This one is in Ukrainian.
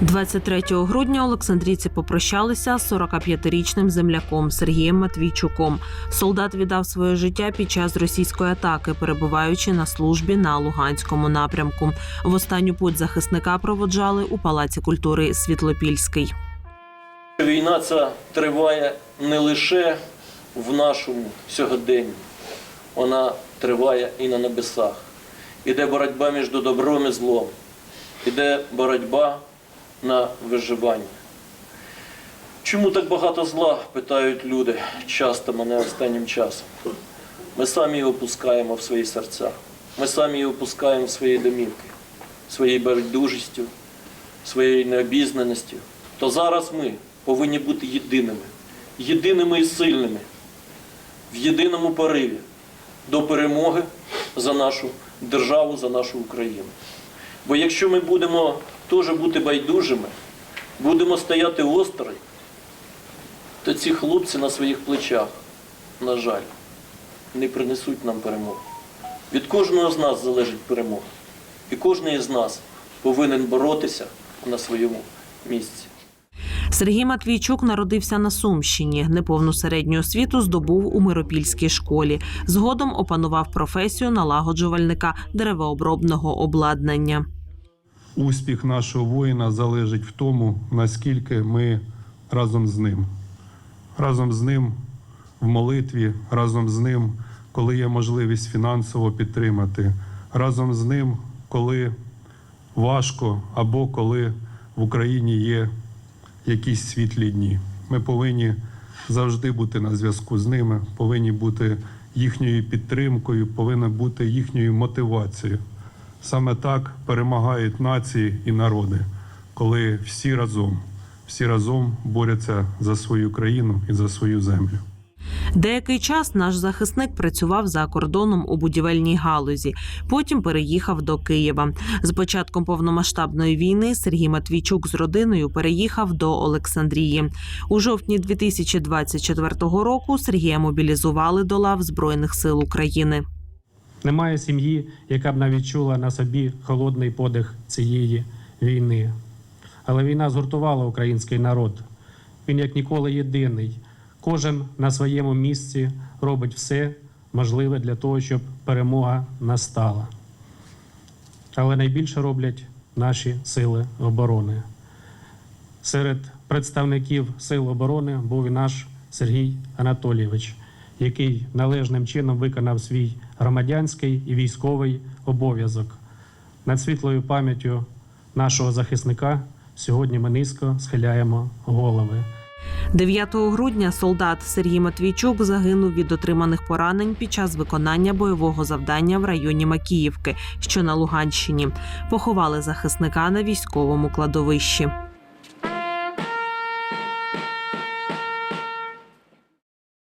23 грудня Олександрійці попрощалися з 45-річним земляком Сергієм Матвійчуком. Солдат віддав своє життя під час російської атаки, перебуваючи на службі на Луганському напрямку. В останню путь захисника проводжали у Палаці культури Світлопільський. Війна ця триває не лише в нашому сьогоденні, вона триває і на небесах. Іде боротьба між добром і злом, іде боротьба на виживання. Чому так багато зла, питають люди часто мене останнім часом. Ми самі його пускаємо в свої серця, ми самі його пускаємо в свої домівки, своєю байдужістю, своєю необізнаністю. То зараз ми повинні бути єдиними, єдиними і сильними, в єдиному пориві до перемоги за нашу державу, за нашу Україну. Бо якщо ми будемо теж бути байдужими, будемо стояти осторонь, то ці хлопці на своїх плечах, на жаль, не принесуть нам перемогу. Від кожного з нас залежить перемога. І кожен із нас повинен боротися на своєму місці. Сергій Матвійчук народився на Сумщині. Неповну середню освіту здобув у Миропільській школі. Згодом опанував професію налагоджувальника деревообробного обладнання. Успіх нашого воїна залежить в тому, наскільки ми разом з ним. Разом з ним в молитві, разом з ним, коли є можливість фінансово підтримати, разом з ним, коли важко або коли в Україні є якісь світлі дні. Ми повинні завжди бути на зв'язку з ними, повинні бути їхньою підтримкою, повинна бути їхньою мотивацією. Саме так перемагають нації і народи, коли всі разом, всі разом борються за свою країну і за свою землю. Деякий час наш захисник працював за кордоном у будівельній галузі. Потім переїхав до Києва. З початком повномасштабної війни Сергій Матвійчук з родиною переїхав до Олександрії. У жовтні 2024 року Сергія мобілізували до лав Збройних сил України. Немає сім'ї, яка б навіть чула на собі холодний подих цієї війни. Але війна згуртувала український народ. Він як ніколи єдиний. Кожен на своєму місці робить все можливе для того, щоб перемога настала. Але найбільше роблять наші сили оборони. Серед представників сил оборони був і наш Сергій Анатолійович, який належним чином виконав свій громадянський і військовий обов'язок. Над світлою пам'яттю нашого захисника сьогодні ми низько схиляємо голови. 9 грудня солдат Сергій Матвійчук загинув від отриманих поранень під час виконання бойового завдання в районі Макіївки, що на Луганщині. Поховали захисника на військовому кладовищі.